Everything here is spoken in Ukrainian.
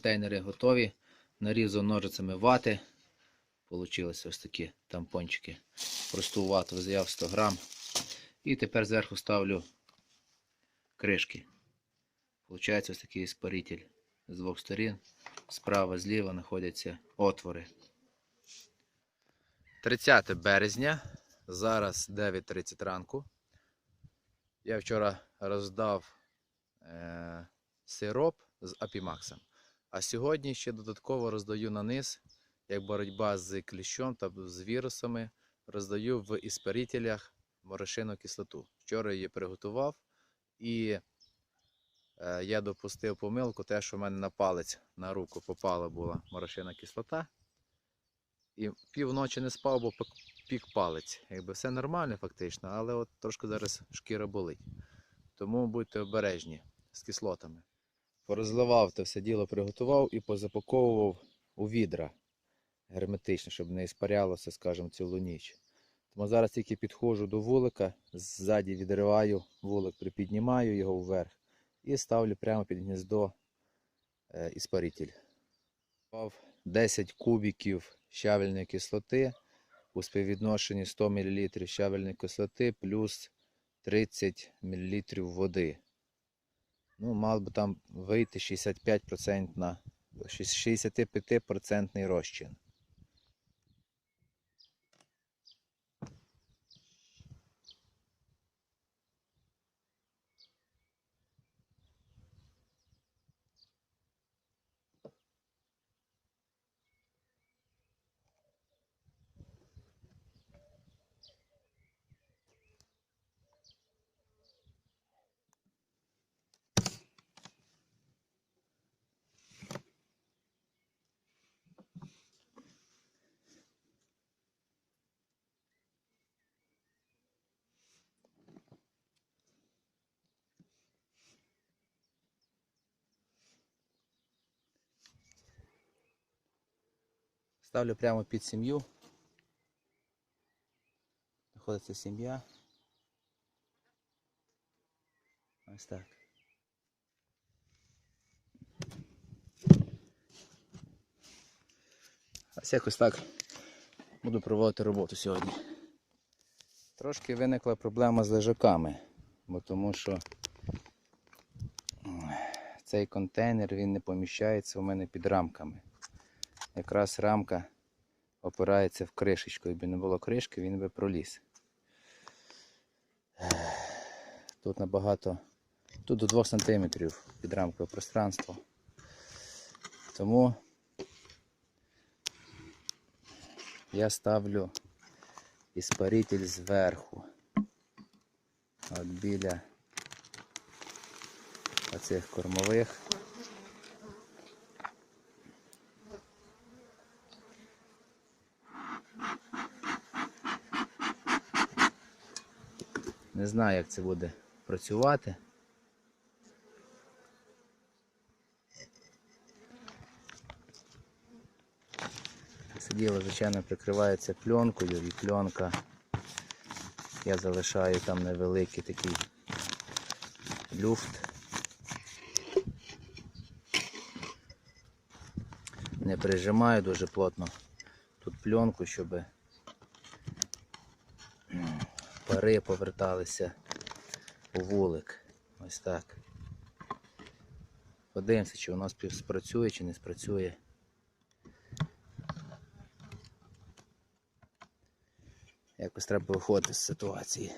Контейнери готові. Нарізав ножицями вати. Получилися ось такі тампончики. Просту вату взяв 100 грам. І тепер зверху ставлю кришки. Получається ось такий іспаритель. З двох сторін. Справа, зліва знаходяться отвори. 30 березня. Зараз 9.30 ранку. Я вчора роздав е, сироп з апімаксом. А сьогодні ще додатково роздаю на низ, як боротьба з кліщом та з вірусами, роздаю в іспарителях морошину кислоту. Вчора її приготував і е, я допустив помилку, те, що в мене на палець на руку попала була морошина кислота. І півночі не спав, бо пік палець. Якби все нормально фактично, але от трошки зараз шкіра болить. Тому будьте обережні з кислотами. Порозливав те все діло, приготував і позапаковував у відра герметично, щоб не іспарялося, скажімо, цілу ніч. Тому зараз тільки підходжу до вулика, ззаді відриваю вулик, припіднімаю його вверх і ставлю прямо під гніздо е, іспаритель. Мав 10 кубиків щавельної кислоти у співвідношенні 100 мл щавельної кислоти плюс 30 мл води. Ну, мав би там вийти 65% на 65% розчин. Ставлю прямо під сім'ю. Знаходиться сім'я. Ось так. Ось якось так буду проводити роботу сьогодні. Трошки виникла проблема з лежаками, бо тому що цей контейнер він не поміщається у мене під рамками якраз рамка опирається в кришечку. Якби не було кришки, він би проліз. Тут набагато, тут до 2 см під рамкою пространство. Тому я ставлю іспаритель зверху. От біля оцих кормових. Не знаю, як це буде працювати. Це діло, звичайно, прикривається пленкою і пленка. Я залишаю там невеликий такий люфт. Не прижимаю дуже плотно тут пленку, щоб пари поверталися у вулик. Ось так. Подивимося, чи у нас спрацює, чи не спрацює. Якось треба виходити з ситуації.